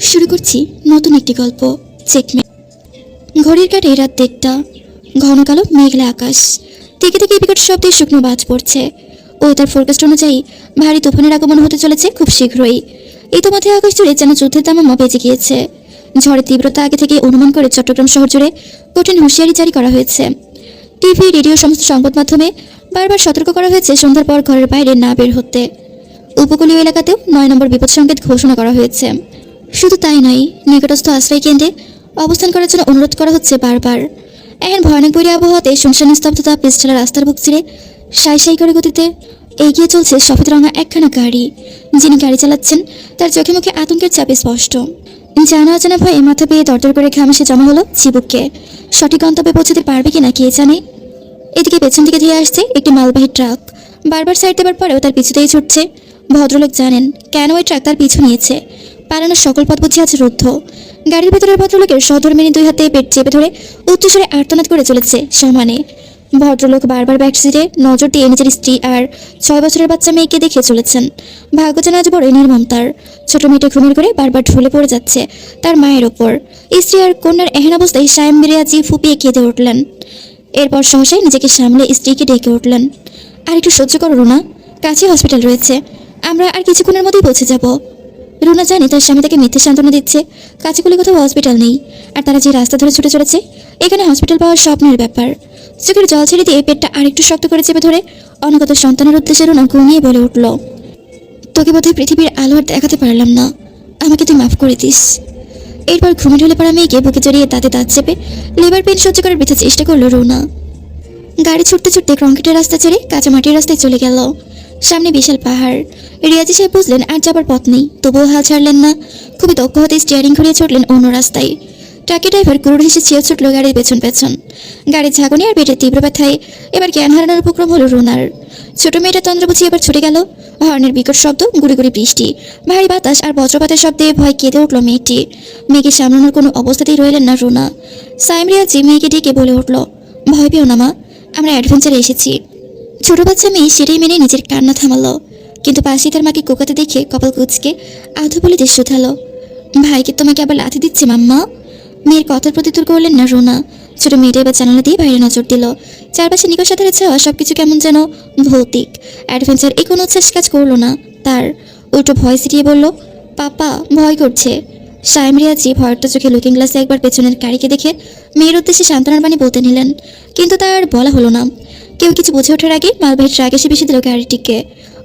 শুরু করছি নতুন একটি গল্প চেকমেট ঘড়ির কাটে রাত দেড়টা, ঘন কালো মেঘলা আকাশ। থেকে থেকে বিকট শব্দে শুকনো বাজ পড়ছে। ও তার ফোরকাস্ট অনুযায়ী ভারী তুফানের আগমন হতে চলেছে খুব শীঘ্রই। ইতোমধ্যে আকাশ জুড়ে যেন যুদ্ধের দামামা বেজে গিয়েছে। ঝড়ের তীব্রতা আগে থেকে অনুমান করে চট্টগ্রাম শহর জুড়ে কঠিন হুঁশিয়ারি জারি করা হয়েছে। টিভি, রেডিও, সমস্ত সংবাদ মাধ্যমে বারবার সতর্ক করা হয়েছে সন্ধ্যার পর ঘরের বাইরে না বের হতে। উপকূলীয় এলাকাতেও নয় নম্বর বিপদ সংকেত ঘোষণা করা হয়েছে। শুধু তাই নয়, নিকটস্থ আশ্রয় কেন্দ্রে অবস্থান করার জন্য অনুরোধ করা হচ্ছে বারবার। এখন ভয়ানক বৈরী আবহাওয়াতে শুনশান স্তব্ধতা পিস্টলা রাস্তার বুক ছিঁড়ে সাই সাই করে গতিতে এগিয়ে চলছে সফেদ রঙা একখানা গাড়ি। যিনি গাড়ি চালাচ্ছেন, তার চোখে মুখে আতঙ্কের চাপে স্পষ্ট। জানা অজানা ভয়ে মাথা পেয়ে দরদর করে ঘামসে জমা হলো চিবুককে। সঠিক গন্তব্যে পৌঁছতে পারবে কিনা কে জানে? এদিকে পেছন দিকে ধেয়ে আসছে একটি মালবাহী ট্রাক। বারবার সাইড দেবার পরেও তার পিছুতেই ছুটছে। ভদ্রলোক জানেন, কেন ওই ট্রাক তার পিছু নিয়েছে? পালানোর সকল পথ বুঝে আছে রুদ্ধ। গাড়ির ভেতরের ভদ্রলোকের সধর্মিনী দুই হাতে পেট চেপে ধরে উচ্চস্বরে আর্তনাদ করে চলেছে সমানে। ভদ্রলোক বারবার ব্যাক সিটে নজর দিয়ে নিজের স্ত্রী আর ছয় বছরের বাচ্চা মেয়েকে দেখে চলেছেন। ভাগ্য যেন আজ বড় নির্মম তার। ছোট মেয়েটা ঘুমের করে বারবার ঢুলে পড়ে যাচ্ছে তার মায়ের ওপর। স্ত্রী আর কন্যার এহেন অবস্থায় সায়েম মিরিয়াজি ফুপিয়ে কেঁদে উঠলেন। এরপর সহসাই নিজেকে সামলে স্ত্রীকে ডেকে উঠলেন। আর একটু সহ্য করো রুনা কাছে হসপিটাল রয়েছে। আমরা আর কিছুক্ষণের মধ্যেই পৌঁছে যাব। রুনা জানে তার স্বামী তাকে মিথ্যে সান্ত্বনা দিচ্ছে। কাছে কোলে কোথাও হসপিটাল নেই। আর তারা যে রাস্তা ধরে ছুটে চলেছে, এখানে হসপিটাল পাওয়ার স্বপ্নের ব্যাপার। চোখের জল ছেড়ে দিয়ে পেটটা আরেকটু শক্ত করে চেপে ধরে, অনাগত সন্তানের উদ্দেশ্যে রুনা ঘুমিয়ে বলে উঠল, তোকে বোধহয় পৃথিবীর আলো আর দেখাতে পারলাম না। আমাকে তুই মাফ করে দিস। এরপর ঘুমে ঢলে পড়া মেয়েকে বুকে জড়িয়ে তাতে দাঁত চেপে লেবার পেন সহ্য করার বৃথা চেষ্টা করল রুনা। গাড়ি ছুটতে ছুটতে কংক্রিটের রাস্তা ছেড়ে কাঁচা মাটির রাস্তায় চলে গেল। সামনে বিশাল পাহাড়। রিয়াজি সাহেব বুঝলেন, আর যাবার পথ নেই। তবুও হাল ছাড়লেন না। খুবই দক্ষ হতে স্টিয়ারিং ঘুরিয়ে ছুটলেন অন্য রাস্তায়। ট্রাকে ড্রাইভার কুরুর হেসে চেয়ে ছুটলো গাড়ির পেছন পেছন। গাড়ির ঝাঁকুনি আর পেটের তীব্র ব্যথায় এবার জ্ঞান হারানোর উপক্রম হলো রুনার। ছোট মেয়েটা তন্দ্র বুঝিয়ে এবার ছুটে গেল। হর্নের বিকট শব্দ, গুড়ি গুড়ি বৃষ্টি, ভারী বাতাস আর বজ্রপাতের শব্দে ভয় কেঁদে উঠল মেয়েটি। মেয়েকে সামলানোর কোনো অবস্থাতেই রইলেন না রুনা। সাইম রিয়াজি মেয়েকে ডেকে বলে উঠল, ভয় পেও না মা, আমরা অ্যাডভেঞ্চারে এসেছি। ছোট বাচ্চা মেয়ে সেটাই মেনে নিজের কান্না থামালো। কিন্তু পাশে তার মাকে কোকাতে দেখে কপাল কুচকে আধো বলে দেশ শুধালো। ভাইকে তোমাকে আবার লাথি দিচ্ছে, মাম্মা? মেয়ের কথার প্রতিউত্তর করলেন না রোনা। ছোট মেয়েটা এবার জানালা দিয়ে বাইরে নজর দিল। চারপাশে নিকট সাঁতারে ছাওয়া সবকিছু কেমন যেন ভৌতিক। অ্যাডভেঞ্চার এই কোনো উচ্ছ্বাস কাজ করল না তার। উল্টো ভয় সিটিয়ে বলল, পাপা, ভয় করছে। সাইম রিয়াজি ভয়টা চোখে লুকিং গ্লাসে একবার পেছনের গাড়িকে দেখে মেয়ের উদ্দেশ্যে সান্ত্বনার বাণী বলতে নিলেন। কিন্তু তার বলা হলো না। কেউ কিছু বুঝে ওঠার আগে মালবাহী ট্রাক এসে বেশি দিল গাড়িটিকে।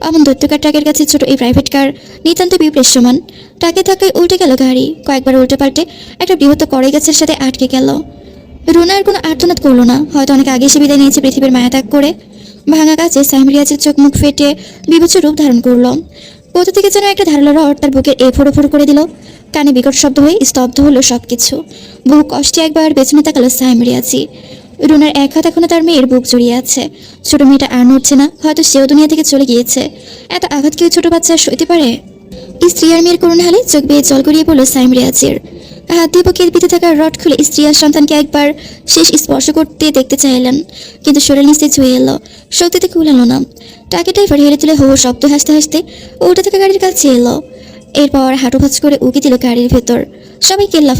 অমন দৈত্যকার ট্রাকের কাছে ছোট এই প্রাইভেট কার নিতান্ত বিপ্রেষ্যমান ট্রাকে থাকায় উল্টে গেল গাড়ি। কয়েকবার উল্টে পাল্টে একটা বৃহত্ত কড়াই গাছের সাথে আটকে গেল। রুনার কোনো আর্তনাদ করল না। হয়তো অনেক আগে সে বিদায় নিয়েছে পৃথিবীর মায়া ত্যাগ করে। ভাঙা গাছে সাইমরিয়াজের চোখ মুখ ফেটে বিভৎস রূপ ধারণ করল। কোথা থেকে যেন একটা ধারালো রড তার বুকের এ ফোড়ো ফোড়ো করে দিল। কানে বিকট শব্দ হয়ে স্তব্ধ হলো সবকিছু। বহু কষ্টে একবার পেছনে তাকালো সাইমরিয়াজি রুনার এক হাত এখনও তার মেয়ের বুক জড়িয়ে আছে। ছোট মেয়েটা আর নড়ছে না, হয়তো সেও দুনিয়া থেকে চলে গিয়েছে। এত আঘাত কেউ ছোট বাচ্চা সইতে পারে? স্ত্রী আর মেয়ের করুণ হালে চোখ বেয়ে জল গড়িয়ে পড়ল সাইমরিয়াজির হাত দিয়ে বুকের পিঠে থাকা রড খুলে স্ত্রী আর সন্তানকে একবার শেষ স্পর্শ করতে দেখতে চাইলেন, কিন্তু শরীর নিচে ছুঁয়ে এলো। শক্তিতে কুলালো না। টাকে ড্রাইভার হেলে তুলে হো শব্দ হাসতে হাসতে ওটা থাকা গাড়ির কাছে এলো। এরপর হাঁটু ভাঁজ করে উকি দিল গাড়ির ভেতর। সবাই কেল্লা